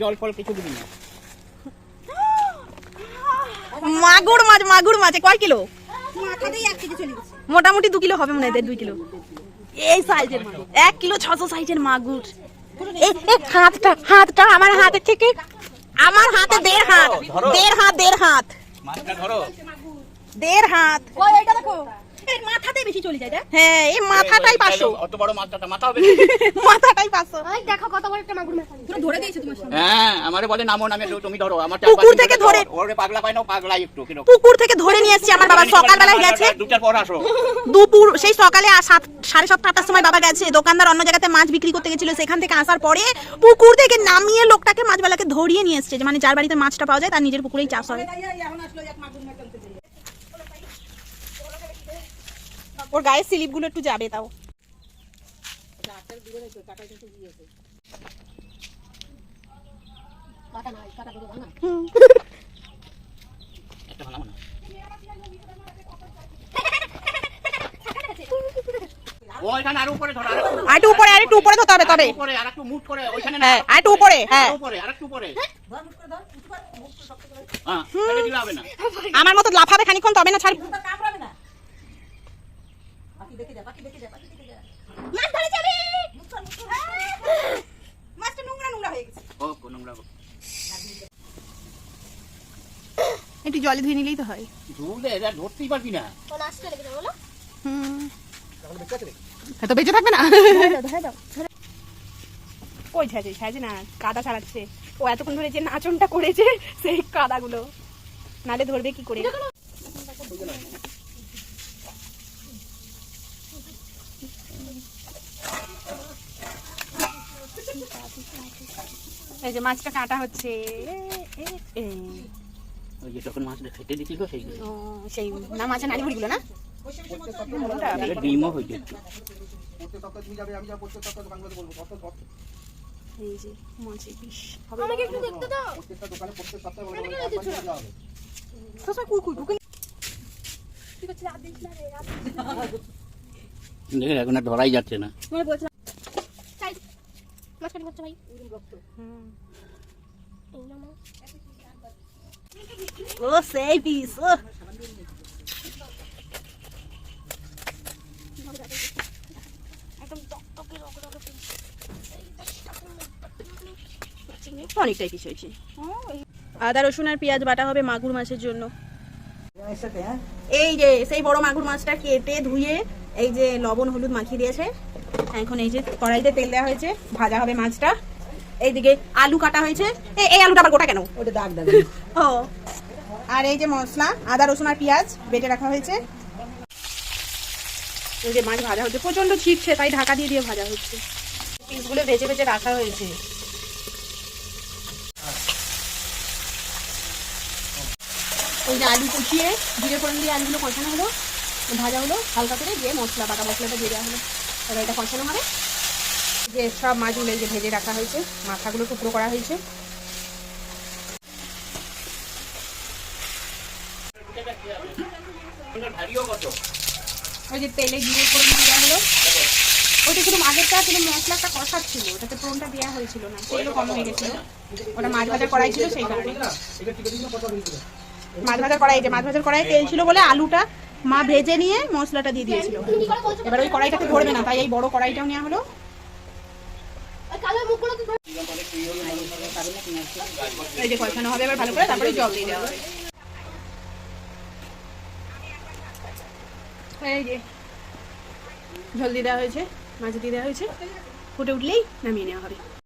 জল ফল কিছু দিবি না। মাগুর মাছ মাগুর মাছ কয় কিলো? মোটামুটি দু কিলো হবে মনে হয় দুই কিলো। এই সাইজের এক কিলো ছশো সাইজের মাগুর। হাতটা হাতটা আমার হাতের থেকে আমার হাতে দেড় হাত দেড় হাত দেড় হাত। দেড় হাত। এটা দেখো। এর মাথাতে বেশি চলে যায় হ্যাঁ এই মাথাটাই পাঁচশো। অত বড় মাছটা মাথা হবে মাথাটাই পাঁচশো। ওই দেখো কত বড় একটা মাগুর মাছ পুরো ধরে দিয়েছে তোমার সামনে? হ্যাঁ আমারে বলে নামো নামে তুমি ধরো আমার পুকুর থেকে ধরে- ওরে পাগলা পাই না একটু পুকুর থেকে ধরে নিয়ে এসেছি আমার বাবা সকালবেলায় গেছে। দুটার পর আসো। দুপুর সেই সকালে সাত সাড়ে সাতটা আটটার সময় বাবা গেছে দোকানদার অন্য জায়গাতে মাছ বিক্রি করতে গেছিল সেখান থেকে আসার পরে পুকুর থেকে নামিয়ে লোকটাকে মাছবালাকে ধরিয়ে নিয়ে এসছে যে মানে যার বাড়িতে মাছটা পাওয়া যায় তার নিজের পুকুরেই চাষ হয়। ওর গায়ের স্লিপগুলো একটু যাবে তাও। কাটা নাই কাটা দেবো না হুম। একটা ভালো না ওইখানে আর উপরে ধরো। আরেকটু উপরে আর উপরে ধরতে হবে তবে। উপরে আর একটু ওইখানে না। হ্যাঁ উপরে হ্যাঁ। উপরে আর একটু উপরে। হ্যাঁ তাহলে দিলে হবে না। আমার মতো লাফাবে খানিক্ষণ তবে না ছাড় মাছ ধরে যাবে মাছটা নোংরা নোংরা হয়ে গেছে ও নোংরা একটু জলে ধুয়ে নিলেই তো হয়। ধুলে এটা ধরতেই পারবি না। কোন আসতে লেগে যাবে বলো। হুম। তো বেঁচে থাকবে না। ধরে দাও কই ছাড়ছে ছাড়ছে না কাদা ছাড়াচ্ছে। ও এতক্ষণ ধরে যে নাচনটা করেছে সেই কাদাগুলো। নালে ধরবে কি করে? এই যে মাছটা কাটা হচ্ছে। এ, এ, ওই যে তখন মাছটা ফেটে দিছিল সেইগুলো ও, সেই না মাছের নাড়ি ভুড়িগুলো না? ডিমও হয়ে এই যে মাছের আমাকে একটু দেখতে দাও। দেখে এখন আর ধরাই যাচ্ছে না। ভাই। ও সেই পিস অনেকটাই পিস হয়েছে। আদা, রসুন আর পেঁয়াজ বাটা হবে মাগুর মাছের জন্য। এই যে, সেই বড় মাগুর মাছটা কেটে ধুয়ে এই যে লবণ, হলুদ মাখিয়ে দিয়েছে। এখন এই যে কড়াইতে তেল দেওয়া হয়েছে, ভাজা হবে মাছটা। এইদিকে আলু কাটা হয়েছে। এই আলুটা আবার গোটা কেন? ওটা দাগ দাগ ও। আর এই যে মশলা আদা রসুন আর পেঁয়াজ বেটে রাখা হয়েছে। এই যে মাছ ভাজা হচ্ছে প্রচণ্ড ছিটছে তাই ঢাকা দিয়ে দিয়ে ভাজা হচ্ছে। পিসগুলো ভেজে ভেজে রাখা হয়েছে। ওই যে আলু কুচিয়ে জিরে ফোড়ন দিয়ে আলুগুলো কষানো হলো ভাজা হলো হালকা করে দিয়ে মশলা বাটা মশলাটা দিয়ে দেওয়া হলো। এবার এটা কষানো হবে। যে সব মাছগুলো এই যে ভেজে রাখা হয়েছে, মাথাগুলো টুকরো করা হয়েছে। ওই যে তেলে ফোড়ন দিয়ে দেওয়া হলো। ওটা শুধু আগেরটা শুধু মশলাটা কষা ছিল ওটাতে ফোড়নটা দেওয়া হয়েছিল না তেলও কম হয়ে গেছিল। ওটা মাছ ভাজা কড়াই ছিল সেই কারণে। মাছ ভাজা কড়াই যে মাছ ভাজার কড়াই তেল ছিল বলে আলুটা মা ভেজে নিয়ে মশলাটা দিয়ে দিয়েছিল। করে এবার ওই কড়াইটাকে ধরবে না, তাই এই বড় কড়াইটাও নেওয়া হলো ওই কালো মুখগুলো তো ধরে- এই হবে, এবার দেওয়া জল দিয়ে দেওয়া হয়েছে, মাছ দিয়ে দেওয়া হয়েছে। ফুটে উঠলেই নামিয়ে নেওয়া হবে।